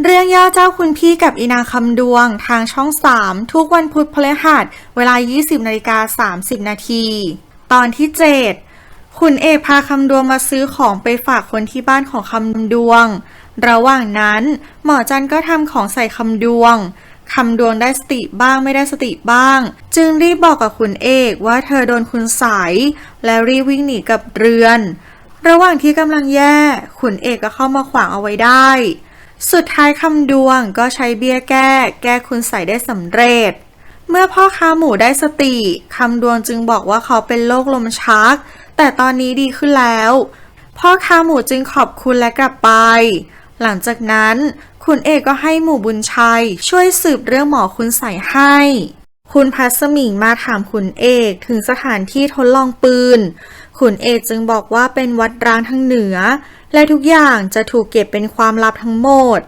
เรื่องย่อเจ้าคุณพี่กับอีนางคำดวงทางช่อง 3 ทุกวันพุธพฤหัส เวลา 20นาฬิกา30 นาที ตอนที่ 7 คุณเอกพาคำดวงมาซื้อของไปฝากคนที่บ้านของคำดวง ระหว่างนั้นหมอจันก็ทำของใส่คำดวงคำดวงได้สติบ้างไม่ได้สติบ้าง จึงรีบบอกกับคุณเอกว่าเธอโดนคุณใสยและรีบวิ่งหนีกับเรือน ระหว่างที่กำลังแย่ขุนเอกก็เข้ามาขวางเอาไว้ได้ สุดท้ายคำดวงก็ใช้เบี้ยแก้ แก้คุณใส่ได้สำเร็จ เมื่อพ่อค้าหมูได้สติคำดวงจึงบอกว่าเขาเป็นโรคลมชัก แต่ตอนนี้ดีขึ้นแล้ว พ่อค้าหมูจึงขอบคุณและกลับไป หลังจากนั้น คุณเอกก็ให้หมู่บุญชัย ช่วยสืบเรื่องหมอคุณใส่ให้ คุณพัสมิงมาถามขุนเอกถึงสถานที่ทดลองปืน ขุนเอกจึงบอกว่าเป็นวัดร้างทางเหนือ และทุกอย่างจะถูกเก็บเป็นความลับทั้งหมด